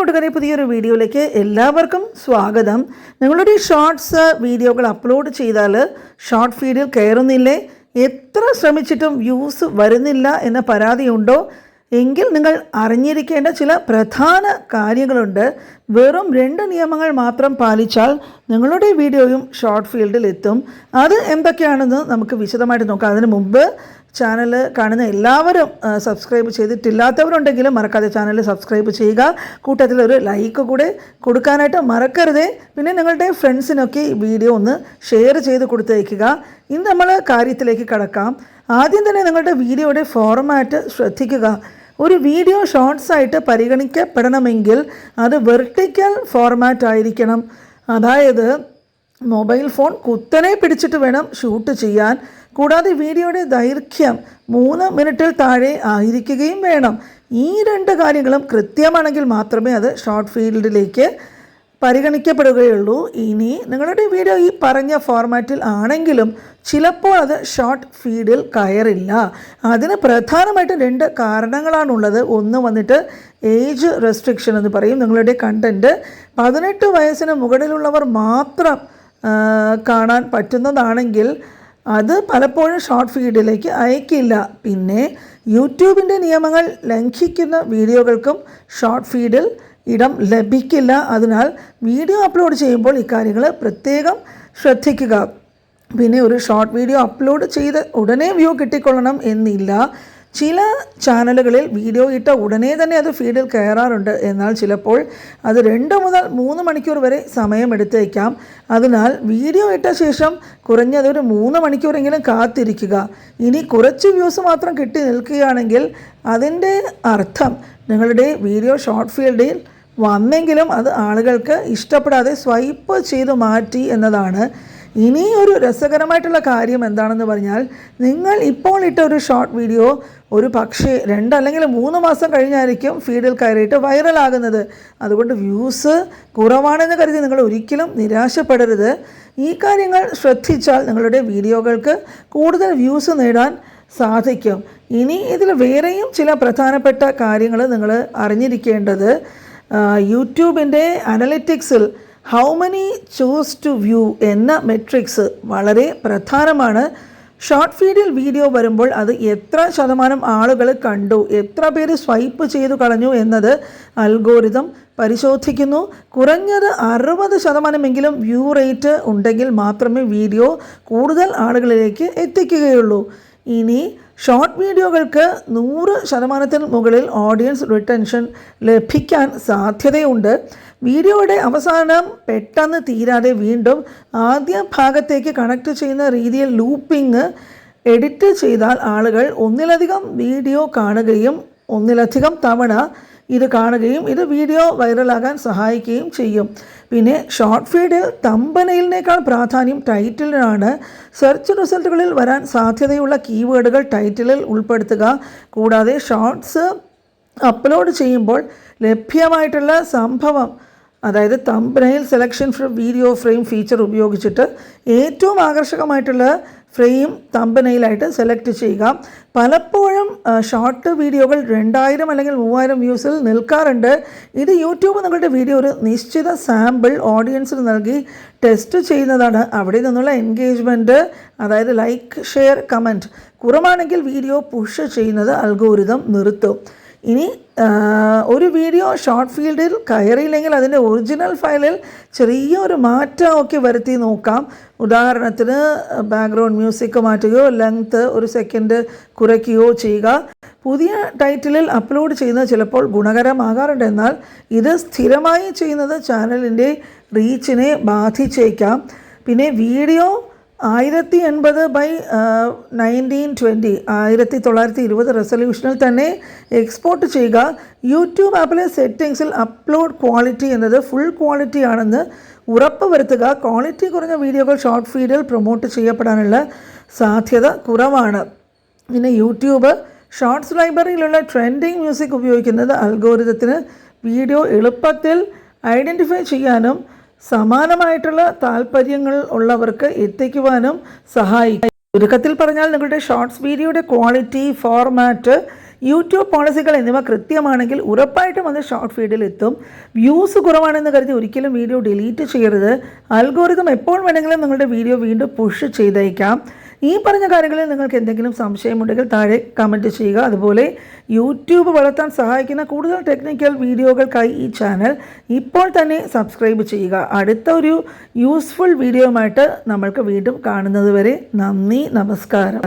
കൂട്ടുകാരെ പുതിയൊരു വീഡിയോയിലേക്ക് എല്ലാവർക്കും സ്വാഗതം. നിങ്ങളുടെ ഷോർട്സ് വീഡിയോകൾ അപ്ലോഡ് ചെയ്താൽ ഷോർട്ട് ഫീഡിൽ കയറുന്നില്ലേ? എത്ര ശ്രമിച്ചിട്ടും വ്യൂസ് വരുന്നില്ല എന്ന പരാതിയുണ്ടോ? എങ്കിൽ നിങ്ങൾ അറിഞ്ഞിരിക്കേണ്ട ചില പ്രധാന കാര്യങ്ങളുണ്ട്. വെറും രണ്ട് നിയമങ്ങൾ മാത്രം പാലിച്ചാൽ നിങ്ങളുടെ വീഡിയോയും ഷോർട്ട് ഫീൽഡിൽ എത്തും. അത് എന്തൊക്കെയാണെന്ന് നമുക്ക് വിശദമായിട്ട് നോക്കാം. അതിനു മുമ്പ് ചാനൽ കാണുന്ന എല്ലാവരും സബ്സ്ക്രൈബ് ചെയ്തിട്ടില്ലാത്തവരുണ്ടെങ്കിലും മറക്കാതെ ചാനൽ സബ്സ്ക്രൈബ് ചെയ്യുക. കൂട്ടത്തിൽ ഒരു ലൈക്ക് കൂടെ കൊടുക്കാനായിട്ട് മറക്കരുത്. പിന്നെ നിങ്ങളുടെ ഫ്രണ്ട്സിനൊക്കെ ഈ വീഡിയോ ഒന്ന് ഷെയർ ചെയ്ത് കൊടുത്തേക്കുക. ഇന്ന് നമ്മൾ കാര്യത്തിലേക്ക് കടക്കാം. ആദ്യം തന്നെ നിങ്ങളുടെ വീഡിയോയുടെ ഫോർമാറ്റ് ശ്രദ്ധിക്കുക. ഒരു വീഡിയോ ഷോർട്സ് ആയിട്ട് പരിഗണിക്കപ്പെടണമെങ്കിൽ അത് വെർട്ടിക്കൽ ഫോർമാറ്റ് ആയിരിക്കണം. അതായത് മൊബൈൽ ഫോൺ കുത്തനെ പിടിച്ചിട്ട് വേണം ഷൂട്ട് ചെയ്യാൻ. കൂടാതെ വീഡിയോയുടെ ദൈർഘ്യം മൂന്ന് മിനിറ്റിൽ താഴെ ആയിരിക്കുകയും വേണം. ഈ രണ്ട് കാര്യങ്ങളും കൃത്യമാണെങ്കിൽ മാത്രമേ അത് ഷോർട്ട് ഫീൽഡിലേക്ക് പരിഗണിക്കപ്പെടുകയുള്ളൂ. ഇനി നിങ്ങളുടെ വീഡിയോ ഈ പറഞ്ഞ ഫോർമാറ്റിൽ ആണെങ്കിലും ചിലപ്പോൾ അത് ഷോർട്ട് ഫീഡിൽ കയറില്ല. അതിന് പ്രധാനമായിട്ടും രണ്ട് കാരണങ്ങളാണുള്ളത്. ഒന്ന് വന്നിട്ട് ഏജ് റെസ്ട്രിക്ഷൻ എന്ന് പറയും നിങ്ങളുടെ കണ്ടന്റ് പതിനെട്ട് വയസ്സിന് മുകളിലുള്ളവർ മാത്രം കാണാൻ പറ്റുന്നതാണെങ്കിൽ അത് പലപ്പോഴും ഷോർട്ട് ഫീഡിലേക്ക് അയക്കില്ല. പിന്നെ യൂട്യൂബിന്റെ നിയമങ്ങൾ ലംഘിക്കുന്ന വീഡിയോകൾക്കും ഷോർട്ട് ഫീഡിൽ ഇടം ലഭിക്കില്ല. അതിനാൽ വീഡിയോ അപ്ലോഡ് ചെയ്യുമ്പോൾ ഇക്കാര്യങ്ങൾ പ്രത്യേകം ശ്രദ്ധിക്കുക. പിന്നെ ഒരു ഷോർട്ട് വീഡിയോ അപ്ലോഡ് ചെയ്ത് ഉടനെ വ്യൂ കിട്ടിക്കൊള്ളണം എന്നില്ല. ചില ചാനലുകളിൽ വീഡിയോ ഇട്ട ഉടനെ തന്നെ അത് ഫീഡിൽ കയറാറുണ്ട്. എന്നാൽ ചിലപ്പോൾ അത് രണ്ട് മുതൽ മൂന്ന് മണിക്കൂർ വരെ സമയമെടുത്തേക്കാം. അതിനാൽ വീഡിയോ ഇട്ട ശേഷം കുറഞ്ഞത് ഒരു മൂന്ന് മണിക്കൂറെങ്കിലും കാത്തിരിക്കുക. ഇനി കുറച്ച് വ്യൂസ് മാത്രം കിട്ടി നിൽക്കുകയാണെങ്കിൽ അതിന്റെ അർത്ഥം നിങ്ങളുടെ വീഡിയോ ഷോർട്ട് ഫീൽഡിൽ വന്നെങ്കിലും അത് ആളുകൾക്ക് ഇഷ്ടപ്പെടാതെ സ്വൈപ്പ് ചെയ്ത് മാറ്റി എന്നതാണ്. ഇനി ഒരു രസകരമായിട്ടുള്ള കാര്യം എന്താണെന്ന് പറഞ്ഞാൽ നിങ്ങൾ ഇപ്പോൾ ഇട്ട ഒരു ഷോർട്ട് വീഡിയോ ഒരു പക്ഷേ രണ്ട് അല്ലെങ്കിൽ മൂന്ന് മാസം കഴിഞ്ഞായിരിക്കും ഫീഡിൽ കയറിയിട്ട് വൈറലാകുന്നത് അതുകൊണ്ട് വ്യൂസ് കുറവാണെന്ന് കരുതി നിങ്ങൾ ഒരിക്കലും നിരാശപ്പെടരുത്. ഈ കാര്യങ്ങൾ ശ്രദ്ധിച്ചാൽ നിങ്ങളുടെ വീഡിയോകൾക്ക് കൂടുതൽ വ്യൂസ് നേടാൻ സാധിക്കും. ഇനി ഇതിൽ വേറെയും ചില പ്രധാനപ്പെട്ട കാര്യങ്ങൾ നിങ്ങൾ അറിഞ്ഞിരിക്കേണ്ടത് യൂട്യൂബിന്റെ അനലിറ്റിക്സിൽ how many choose to view എന്ന മെട്രിക്സ് വളരെ പ്രധാനമാണ്. ഷോർട്ട് ഫീഡിൽ വീഡിയോ വരുമ്പോൾ അത് എത്ര ശതമാനം ആളുകൾ കണ്ടു എത്ര പേര് സ്വൈപ്പ് ചെയ്തു കളഞ്ഞു എന്നത് അൽഗോരിതം പരിശോധിക്കുന്നു. കുറഞ്ഞത് അറുപത് ശതമാനമെങ്കിലും വ്യൂ റേറ്റ് ഉണ്ടെങ്കിൽ മാത്രമേ വീഡിയോ കൂടുതൽ ആളുകളിലേക്ക് എത്തിക്കുകയുള്ളൂ. ഇനി ഷോർട്ട് വീഡിയോകൾക്ക് നൂറ് ശതമാനത്തിന് മുകളിൽ ഓഡിയൻസ് റിട്ടൻഷൻ ലഭിക്കാൻ സാധ്യതയുണ്ട്. വീഡിയോയുടെ അവസാനം പെട്ടെന്ന് തീരാതെ വീണ്ടും ആദ്യ ഭാഗത്തേക്ക് കണക്ട് ചെയ്യുന്ന രീതിയിൽ ലൂപ്പിംഗ് എഡിറ്റ് ചെയ്താൽ ആളുകൾ ഒന്നിലധികം വീഡിയോ കാണുകയും ഒന്നിലധികം തവണ ഇത് കാണുകയും ഇത് വീഡിയോ വൈറലാകാൻ സഹായിക്കുകയും ചെയ്യും. പിന്നെ ഷോർട്ട് ഫീഡ് തമ്പനയിലിനേക്കാൾ പ്രാധാന്യം ടൈറ്റിലിനാണ് സെർച്ച് റിസൾട്ടുകളിൽ വരാൻ സാധ്യതയുള്ള കീവേഡുകൾ ടൈറ്റിലിൽ ഉൾപ്പെടുത്തുക. കൂടാതെ ഷോർട്ട്സ് അപ്ലോഡ് ചെയ്യുമ്പോൾ ലഭ്യമായിട്ടുള്ള സംഭവം അതായത് തമ്പനയിൽ സെലക്ഷൻ വീഡിയോ ഫ്രെയിം ഫീച്ചർ ഉപയോഗിച്ചിട്ട് ഏറ്റവും ആകർഷകമായിട്ടുള്ള ഫ്രെയിം തമ്പനയിലായിട്ട് സെലക്ട് ചെയ്യുക. പലപ്പോഴും ഷോർട്ട് വീഡിയോകൾ രണ്ടായിരം അല്ലെങ്കിൽ മൂവായിരം വ്യൂസിൽ നിൽക്കാറുണ്ട്. ഇത് യൂട്യൂബ് നിങ്ങളുടെ വീഡിയോ ഒരു നിശ്ചിത സാമ്പിൾ ഓഡിയൻസിന് നൽകി ടെസ്റ്റ് ചെയ്യുന്നതാണ്. അവിടെ നിന്നുള്ള എൻഗേജ്മെന്റ് അതായത് ലൈക്ക് ഷെയർ കമന്റ് കുറവാണെങ്കിൽ വീഡിയോ പുഷ് ചെയ്യുന്നത് അൽഗോരിതം നിർത്തും. ഇനി ഒരു വീഡിയോ ഷോർട്ട് ഫീൽഡിൽ കയറിയില്ലെങ്കിൽ അതിന്റെ ഒറിജിനൽ ഫയലിൽ ചെറിയൊരു മാറ്റമൊക്കെ വരുത്തി നോക്കാം. ഉദാഹരണത്തിന് ബാക്ക്ഗ്രൗണ്ട് മ്യൂസിക് മാറ്റുകയോ ലെങ്ത്ത് ഒരു സെക്കൻഡ് കുറയ്ക്കുകയോ ചെയ്യുക. പുതിയ ടൈറ്റിലിൽ അപ്ലോഡ് ചെയ്യുന്നത് ചിലപ്പോൾ ഗുണകരമാകാറുണ്ട്. എന്നാൽ ഇത് സ്ഥിരമായി ചെയ്യുന്നത് ചാനലിന്റെ റീച്ചിനെ ബാധിച്ചേക്കാം. പിന്നെ വീഡിയോ ആയിരത്തി എൺപത് ബൈ നയന്റീൻ ട്വന്റി ആയിരത്തി തൊള്ളായിരത്തി ഇരുപത് റെസൊല്യൂഷനിൽ തന്നെ എക്സ്പോർട്ട് ചെയ്യുക. യൂട്യൂബ് ആപ്പിലെ സെറ്റിങ്സിൽ അപ്ലോഡ് ക്വാളിറ്റി എന്നത് ഫുൾ ക്വാളിറ്റി ആണെന്ന് ഉറപ്പ് വരുത്തുക. ക്വാളിറ്റി കുറഞ്ഞ വീഡിയോകൾ ഷോർട്ട് ഫീഡിൽ പ്രൊമോട്ട് ചെയ്യപ്പെടാനുള്ള സാധ്യത കുറവാണ്. പിന്നെ യൂട്യൂബ് ഷോർട്സ് ലൈബ്രറിയിലുള്ള ട്രെൻഡിങ് മ്യൂസിക് ഉപയോഗിക്കുന്നത് അൽഗോരിതത്തിന് വീഡിയോ എളുപ്പത്തിൽ ഐഡന്റിഫൈ ചെയ്യാനും സമാനമായിട്ടുള്ള താല്പര്യങ്ങൾ ഉള്ളവർക്ക് എത്തിക്കുവാനും സഹായിക്കും. ചുരുക്കത്തിൽ പറഞ്ഞാൽ നിങ്ങളുടെ ഷോർട്സ് വീഡിയോയുടെ ക്വാളിറ്റി ഫോർമാറ്റ് യൂട്യൂബ് പോളിസികൾ എന്നിവ കൃത്യമാണെങ്കിൽ ഉറപ്പായിട്ടും അത് ഷോർട്ട് ഫീഡിൽ എത്തും. വ്യൂസ് കുറവാണെന്ന് കരുതി ഒരിക്കലും വീഡിയോ ഡിലീറ്റ് ചെയ്യരുത്. അൽഗോരിതം എപ്പോൾ വേണമെങ്കിലും നിങ്ങളുടെ വീഡിയോ വീണ്ടും പുഷ് ചെയ്തേക്കാം. ഈ പറഞ്ഞ കാര്യങ്ങളിൽ നിങ്ങൾക്ക് എന്തെങ്കിലും സംശയമുണ്ടെങ്കിൽ താഴെ കമന്റ് ചെയ്യുക. അതുപോലെ യൂട്യൂബ് വളർത്താൻ സഹായിക്കുന്ന കൂടുതൽ ടെക്നിക്കൽ വീഡിയോകൾക്കായി ഈ ചാനൽ ഇപ്പോൾ തന്നെ സബ്സ്ക്രൈബ് ചെയ്യുക. അടുത്ത ഒരു യൂസ്ഫുൾ വീഡിയോയുമായിട്ട് നമ്മൾക്ക് വീണ്ടും കാണുന്നത് വരെ നന്ദി നമസ്കാരം.